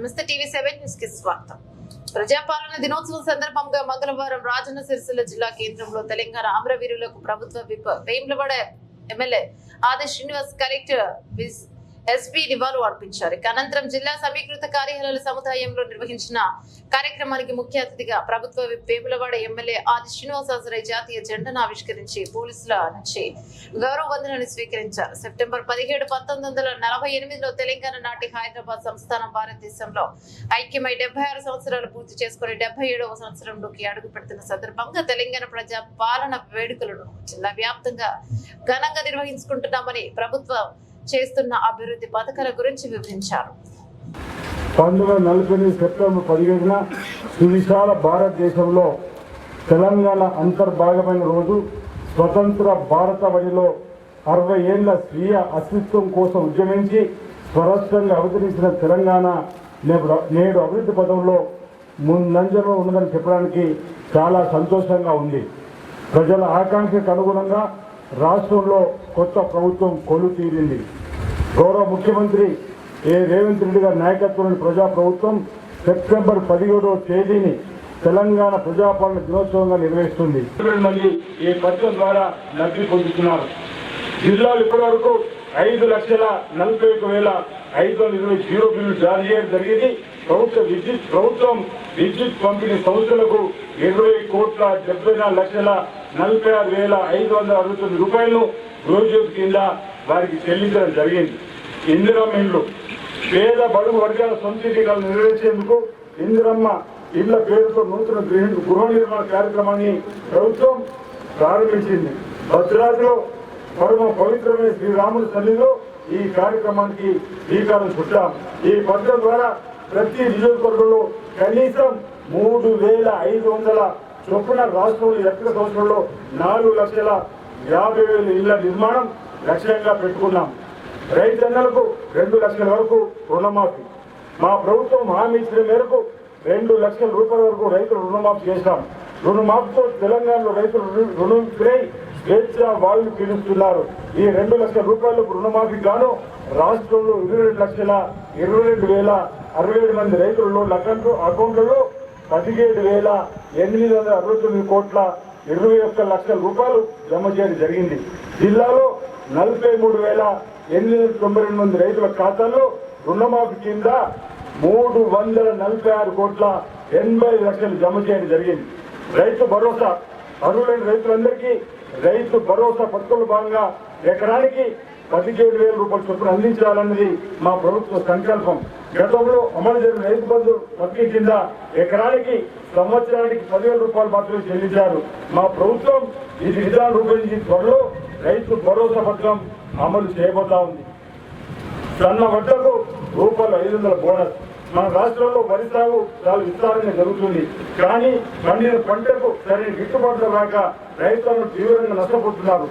నమస్తే TV seven న్యూస్కి స్వాగతం. ప్రజాపాలన దినోత్సవం సందర్భంగా మంగళవారం రాజన్న సిరిసిల్ల జిల్లా కేంద్రంలో తెలంగాణ అమరవీరులకు ప్రభుత్వ విప్ వేములవాడ ఎమ్మెల్యే ఆది శ్రీనివాస్ కలెక్టర్ ఎస్పీ నివాళులు అర్పించారు. ఇక అనంతరం జిల్లా సమీకృత కార్యాలయాల సముదాయంలో నిర్వహించిన కార్యక్రమానికి ముఖ్య అతిథిగా ప్రభుత్వ వేములవాడ ఎమ్మెల్యే ఆది శ్రీనివాసరావు జాతీయ జెండాను ఆవిష్కరించి పోలీసుల నుంచి గౌరవ వందనాన్ని స్వీకరించారు. సెప్టెంబర్ పదిహేడు పంతొమ్మిది వందల నలభై ఎనిమిదిలో తెలంగాణ నాటి హైదరాబాద్ సంస్థానం భారతదేశంలో ఐక్యమై డెబ్బై ఆరు సంవత్సరాలు పూర్తి చేసుకుని డెబ్బై ఏడవ సంవత్సరంలోకి అడుగు పెడుతున్న సందర్భంగా తెలంగాణ ప్రజా పాలన వేడుకలను జిల్లా వ్యాప్తంగా ఘనంగా నిర్వహించుకుంటున్నామని ప్రభుత్వం చేస్తున్న అభివృద్ధి పథకాల గురించి వివరించారు. పంతొమ్మిది వందల నలభై ఎనిమిది సెప్టెంబర్ పదిహేడున సువిశాల భారతదేశంలో తెలంగాణ అంతర్భాగమైన రోజు స్వతంత్ర భారతవనిలో అరవై ఏళ్ళ స్వీయ అస్తిత్వం కోసం ఉద్యమించి స్వరాష్ట్రంగా అవతరించిన తెలంగాణ నేడు అభివృద్ధి పదంలో ముందంజలో ఉన్నదని చెప్పడానికి చాలా సంతోషంగా ఉంది. ప్రజల ఆకాంక్షకు అనుగుణంగా రాష్ట్రంలో కొత్త ప్రభుత్వం కొలు తీరింది. గౌరవ ముఖ్యమంత్రి ఏ రేవంత్ రెడ్డి గారి నాయకత్వంలోని ప్రజా ప్రభుత్వం సెప్టెంబర్ పదిహేడవ తేదీని తెలంగాణ ప్రజాపాలన దినోత్సవంగా నిర్వహిస్తుంది. మంది ఈ పథకం ద్వారా లబ్ధి పొందుతున్నారు. జిల్లాలు ఇప్పటివరకు ఐదు లక్షల నలభై ఒక వేల ఐదు వందల ఇరవై జీరో బిల్లు జారీ చేయడం జరిగింది. ప్రభుత్వ విద్యుత్ ప్రభుత్వం విద్యుత్ పంపిణీ సంస్థలకు ఇరవై కోట్ల డెబ్బై నాలుగు లక్షల నలభై ఆరు వేల ఐదు వందల అరవై తొమ్మిది రూపాయలు రోజు కింద వారికి చెల్లించడం జరిగింది. ఇందిరమ్మ ఇండ్లు పేద బడుగు వర్గాల సొంత ఇంటికలను నిర్వహించేందుకు ఇందిరమ్మ ఇళ్ళ పేరుతో నూతన గృహ గృహ నిర్మాణ కార్యక్రమాన్ని ప్రభుత్వం ప్రారంభించింది. భద్రాద్రిలో పరమ పవిత్రమైన శ్రీరాముడి సన్నిధిలో ఈ కార్యక్రమానికి శ్రీకారం చుట్టాం. ఈ పథకం ద్వారా ప్రతి నియోజకవర్గంలో కనీసం మూడు వేల ఐదు వందల చొప్పున రాష్ట్రంలో ఎక్కడ సంవత్సరంలో నాలుగు లక్షల యాభై వేల ఇళ్ళ నిర్మాణం లక్ష్యంగా పెట్టుకున్నాం. రైతన్నలకు రెండు లక్షల వరకు రుణమాఫీ. మా ప్రభుత్వం హామీ ఇచ్చిన మేరకు రెండు లక్షల రూపాయల వరకు రైతులు రుణమాఫీ చేశాం. రుణమాఫీతో తెలంగాణలో రైతులు రుణం ఫ్రై స్వేచ్ఛ వాళ్ళు పీలుస్తున్నారు ఈ రెండు లక్షల రూపాయలకు రుణమాఫీ గాను రాష్ట్రంలో ఇరవై రెండు లక్షల ఇరవై రెండు వేల అరవై ఏడు మంది రైతులలో అకౌంట్ అకౌంట్లలో పదిహేడు వేల ఎనిమిది వందల అరవై తొమ్మిది కోట్ల ఇరవై ఒక్క లక్షల రూపాయలు జమ చేయడం జరిగింది. జిల్లాలో నలభై మూడు వేల ఎనిమిది వందల తొంభై రెండు మంది రైతుల ఖాతాల్లో రుణమాఫీ కింద మూడు వందల నలభై ఆరు కోట్ల ఎనభై లక్షలు జమ చేయడం జరిగింది. రైతు భరోసా అర్హులైన రైతులందరికీ రైతు భరోసా పథకంలో భాగంగా ఎకరానికి పదిహేడు వేల రూపాయల చొప్పున అందించాలన్నది మా ప్రభుత్వ సంకల్పం. గతంలో అమలు జరిగిన రైతు బంధు పథకం కింద ఎకరానికి సంవత్సరానికి పదివేల రూపాయలు మాత్రమే చెల్లించారు. మా ప్రభుత్వం ఇది విధానం రూపొందించి త్వరలో రైతు భరోసా పథకం అమలు చేయబోతా ఉంది. సన్న వడ్లకు రూపాయలు ఐదు వందల బోనస్. మన రాష్ట్రంలో వరి సాగు చాలా విస్తారంగా జరుగుతుంది. కానీ పండిన పంటకు సరైన గిట్టుబాటు రాక రైతులను తీవ్రంగా నష్టపోతున్నారు.